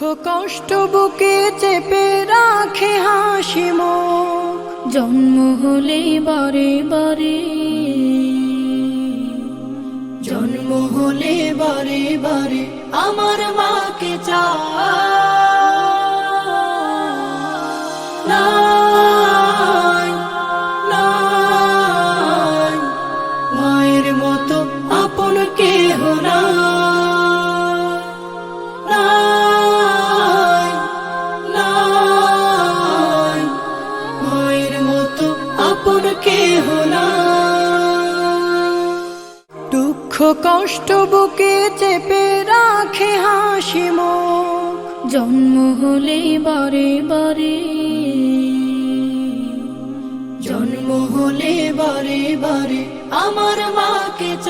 কষ্ট বুকে চেপে রাখে হাসি মুখ। জন্ম হলে বারে বারে। জন্ম হলে বারে বারে আমার মাকে নাই মায়ের মতো আপন কেহ নাই। মায়ের মতো আপন কে দুঃখ কষ্ট বুকে চেপে রাখে হাসি জন্ম হলে বারে বারে। জন্ম হলে বারে বারে আমার মাকে চাই